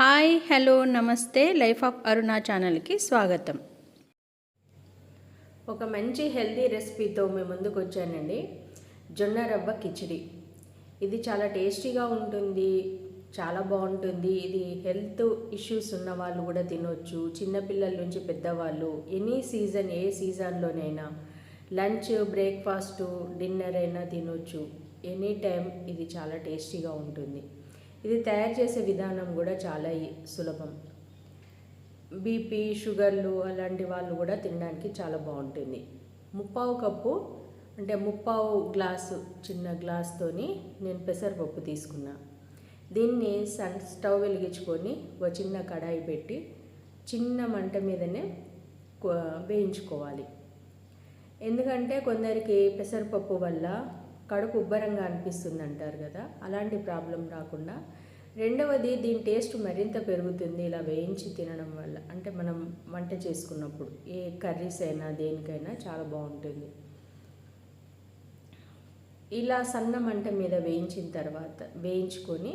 Hi hello నమస్తే life of Aruna ఛానల్కి స్వాగతం. ఒక మంచి హెల్తీ రెసిపీతో మేము ముందుకు వచ్చానండి. జొన్న రవ్వ కిచిడి. ఇది చాలా టేస్టీగా ఉంటుంది చాలా బాగుంటుంది. ఇది హెల్త్ ఇష్యూస్ ఉన్న వాళ్ళు కూడా తినొచ్చు. చిన్నపిల్లల నుంచి పెద్దవాళ్ళు ఎనీ సీజన్ ఏ సీజన్లోనైనా లంచ్ బ్రేక్ఫాస్ట్ డిన్నర్ అయినా తినొచ్చు. ఎనీ టైం ఇది చాలా టేస్టీగా ఉంటుంది. ఇది తయారు చేసే విధానం కూడా చాలా ఈ- సులభం. బీపీ షుగర్లు అలాంటి వాళ్ళు కూడా తినడానికి చాలా బాగుంటుంది. ముప్పావు కప్పు అంటే ముప్పావు గ్లాసు చిన్న గ్లాస్తోని నేను పెసరపప్పు తీసుకున్నా. దీన్ని సన్ స్టవ్ వెలిగించుకొని ఒక చిన్న కడాయి పెట్టి చిన్న మంట మీదనే వేయించుకోవాలి. ఎందుకంటే కొందరికి పెసరపప్పు వల్ల కడుపు ఉబ్బరంగా అనిపిస్తుంది అంటారు కదా అలాంటి ప్రాబ్లం రాకుండా రెండవది దీని టేస్ట్ మరింత పెరుగుతుంది ఇలా వేయించి తినడం వల్ల. అంటే మనం వంట చేసుకున్నప్పుడు ఏ కర్రీస్ అయినా దేనికైనా చాలా బాగుంటుంది. ఇలా సన్న మంట మీద వేయించిన తర్వాత వేయించుకొని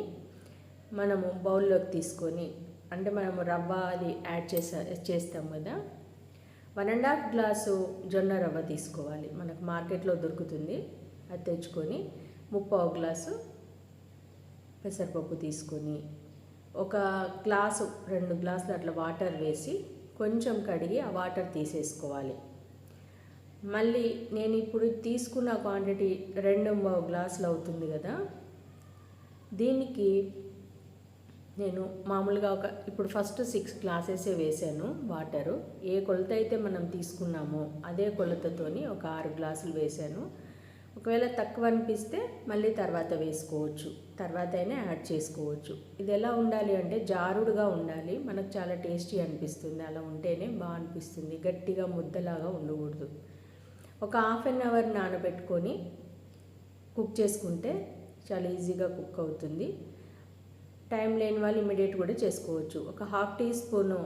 మనము బౌల్లోకి తీసుకొని అంటే మనము రవ్వ అది యాడ్ చేసా చేస్తాం కదా వన్ అండ్ హాఫ్ గ్లాసు జొన్న రవ్వ తీసుకోవాలి. మనకు మార్కెట్లో దొరుకుతుంది. అది తెచ్చుకొని ముప్పావు గ్లాసు పెసరపప్పు తీసుకొని ఒక గ్లాసు రెండు గ్లాసులు అట్లా వాటర్ వేసి కొంచెం కడిగి ఆ వాటర్ తీసేసుకోవాలి. మళ్ళీ నేను ఇప్పుడు తీసుకున్న క్వాంటిటీ రెండు గ్లాసులు అవుతుంది కదా దీనికి నేను మామూలుగా ఒక ఇప్పుడు ఫస్ట్ సిక్స్ గ్లాసెసే వేసాను వాటరు ఏ కొలత అయితే మనం తీసుకున్నామో అదే కొలతతోని ఒక ఆరు గ్లాసులు వేసాను. ఒకవేళ తక్కువ అనిపిస్తే మళ్ళీ తర్వాత వేసుకోవచ్చు. తర్వాత అయినా యాడ్ చేసుకోవచ్చు. ఇది ఎలా ఉండాలి అంటే జారుడుగా ఉండాలి. మనకు చాలా టేస్టీ అనిపిస్తుంది. అలా ఉంటేనే బాగా అనిపిస్తుంది గట్టిగా ముద్దలాగా ఉండకూడదు. ఒక హాఫ్ అన్ అవర్ నానబెట్టుకొని కుక్ చేసుకుంటే చాలా ఈజీగా కుక్ అవుతుంది. టైం లేని వాళ్ళు ఇమీడియట్ కూడా చేసుకోవచ్చు. ఒక హాఫ్ టీ స్పూను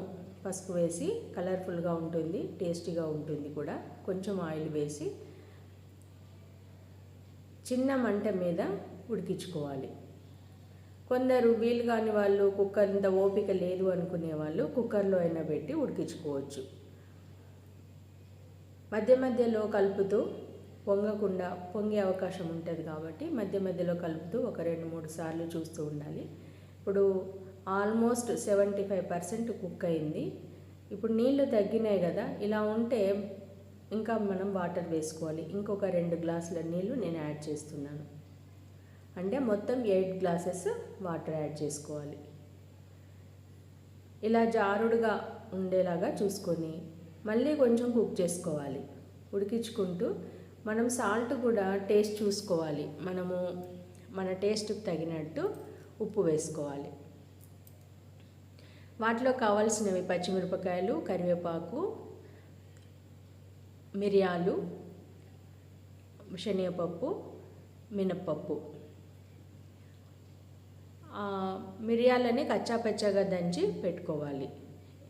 పసుపు వేసి కలర్ఫుల్గా ఉంటుంది టేస్టీగా ఉంటుంది కూడా. కొంచెం ఆయిల్ వేసి చిన్న మంట మీద ఉడికించుకోవాలి. కొందరు వీలు కాని వాళ్ళు కుక్కర్ ఇంత ఓపిక లేదు అనుకునే వాళ్ళు కుక్కర్లో అయినా పెట్టి ఉడికించుకోవచ్చు. మధ్య మధ్యలో కలుపుతూ పొంగకుండా పొంగే అవకాశం ఉంటుంది కాబట్టి మధ్య మధ్యలో కలుపుతూ ఒక రెండు మూడు సార్లు చూస్తూ ఉండాలి. ఇప్పుడు almost seventy five percent cook అయింది. ఇప్పుడు నీళ్ళు తగ్గినాయి కదా ఇలా ఉంటే ఇంకా మనం వాటర్ వేసుకోవాలి. ఇంకొక రెండు గ్లాసుల నీళ్ళు నేను యాడ్ చేస్తున్నాను. అంటే మొత్తం ఎయిట్ గ్లాసెస్ వాటర్ యాడ్ చేసుకోవాలి. ఇలా జారుడుగా ఉండేలాగా చూసుకొని మళ్ళీ కొంచెం కుక్ చేసుకోవాలి. ఉడికించుకుంటూ మనం సాల్ట్ కూడా టేస్ట్ చూసుకోవాలి. మనము మన టేస్ట్కి తగినట్టు ఉప్పు వేసుకోవాలి. వాటిలో కావాల్సినవి పచ్చిమిరపకాయలు కరివేపాకు మిరియాలు శనగపప్పు మినప్పప్పు. మిరియాలని కచ్చాపచ్చాగా దంచి పెట్టుకోవాలి.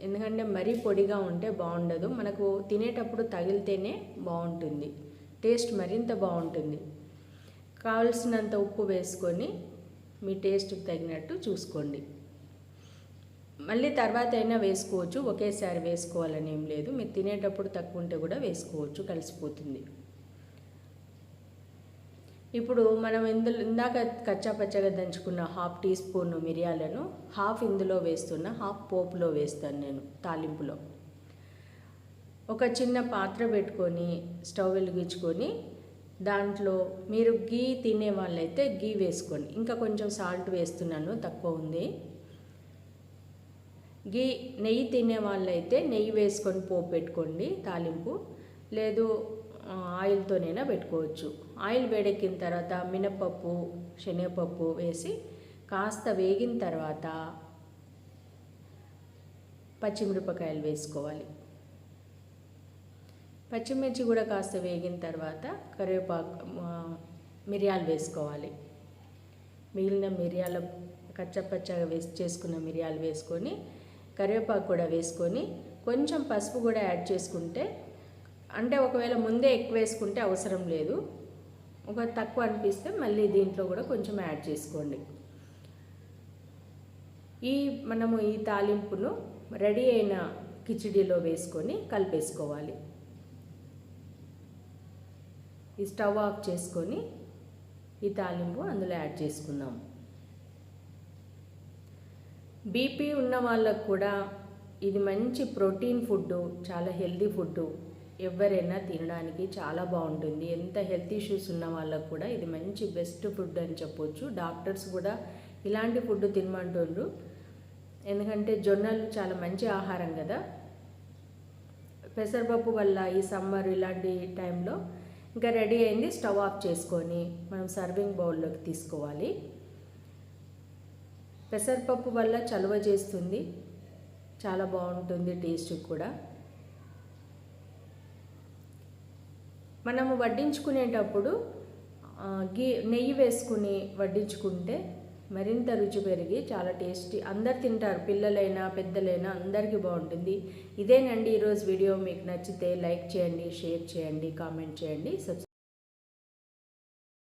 ఎందుకంటే మరీ పొడిగా ఉంటే బాగుండదు. మనకు తినేటప్పుడు తగిలితేనే బాగుంటుంది. టేస్ట్ మరింత బాగుంటుంది. కావలసినంత ఉప్పు వేసుకొని మీ టేస్ట్కి తగినట్టు చూసుకోండి. మళ్ళీ తర్వాత అయినా వేసుకోవచ్చు ఒకేసారి వేసుకోవాలని ఏం లేదు. మీరు తినేటప్పుడు తక్కువ ఉంటే కూడా వేసుకోవచ్చు కలిసిపోతుంది. ఇప్పుడు మనం ఇందులో ఇందాక కచ్చా పచ్చగా దంచుకున్న హాఫ్ టీ స్పూన్ మిరియాలను హాఫ్ ఇందులో వేస్తున్న హాఫ్ పోపులో వేస్తాను నేను తాలింపులో. ఒక చిన్న పాత్ర పెట్టుకొని స్టవ్ వెలిగించుకొని దాంట్లో మీరు గీ తినే వాళ్ళైతే గీ వేసుకోండి. ఇంకా కొంచెం సాల్ట్ వేస్తున్నాను తక్కువ ఉంది. గీ నెయ్యి తినే వాళ్ళైతే నెయ్యి వేసుకొని పోపు పెట్టుకోండి తాలింపు. లేదు ఆయిల్తోనైనా పెట్టుకోవచ్చు. ఆయిల్ వేడెక్కిన తర్వాత మినపప్పు శనగపప్పు వేసి కాస్త వేగిన తర్వాత పచ్చిమిరపకాయలు వేసుకోవాలి. పచ్చిమిర్చి కూడా కాస్త వేగిన తర్వాత కరివేపాకు మిరియాలు వేసుకోవాలి. మిగిలిన మిరియాల కచ్చపచ్చగా వేసి చేసుకున్న మిరియాలు వేసుకొని కరివేపాకు కూడా వేసుకొని కొంచెం పసుపు కూడా యాడ్ చేసుకుంటే అంటే ఒకవేళ ముందే ఎక్కువ వేసుకుంటే అవసరం లేదు. ఒక తక్కువ అనిపిస్తే మళ్ళీ దీంట్లో కూడా కొంచెం యాడ్ చేసుకోండి. ఈ మనము ఈ తాలింపును రెడీ అయిన కిచిడీలో వేసుకొని కలిపేసుకోవాలి. ఈ స్టవ్ ఆఫ్ చేసుకొని ఈ తాలింపు అందులో యాడ్ చేసుకుందాం. బీపీ ఉన్న వాళ్ళకు కూడా ఇది మంచి ప్రోటీన్ ఫుడ్ చాలా హెల్తీ ఫుడ్ ఎవరైనా తినడానికి చాలా బాగుంటుంది. ఎంత హెల్త్ ఇష్యూస్ ఉన్న వాళ్ళకు కూడా ఇది మంచి బెస్ట్ ఫుడ్ అని చెప్పొచ్చు. డాక్టర్స్ కూడా ఇలాంటి ఫుడ్ తినమంటుండ్రు. ఎందుకంటే జొన్నలు చాలా మంచి ఆహారం కదా. పెసరపప్పు వల్ల ఈ సమ్మర్ ఇలాంటి టైంలో ఇంకా రెడీ అయింది. స్టవ్ ఆఫ్ చేసుకొని మనం సర్వింగ్ బౌల్లోకి తీసుకోవాలి. పెసరపప్పు వల్ల చలువ చేస్తుంది. చాలా బాగుంటుంది టేస్ట్ కూడా. మనము వడ్డించుకునేటప్పుడు గీ నెయ్యి వేసుకుని వడ్డించుకుంటే మరింత రుచి పెరిగి చాలా టేస్టీ. అందరు తింటారు పిల్లలైనా పెద్దలైనా అందరికీ బాగుంటుంది. ఇదేనండి ఈరోజు వీడియో. మీకు నచ్చితే లైక్ చేయండి షేర్ చేయండి కామెంట్ చేయండి సబ్స్క్రైబ్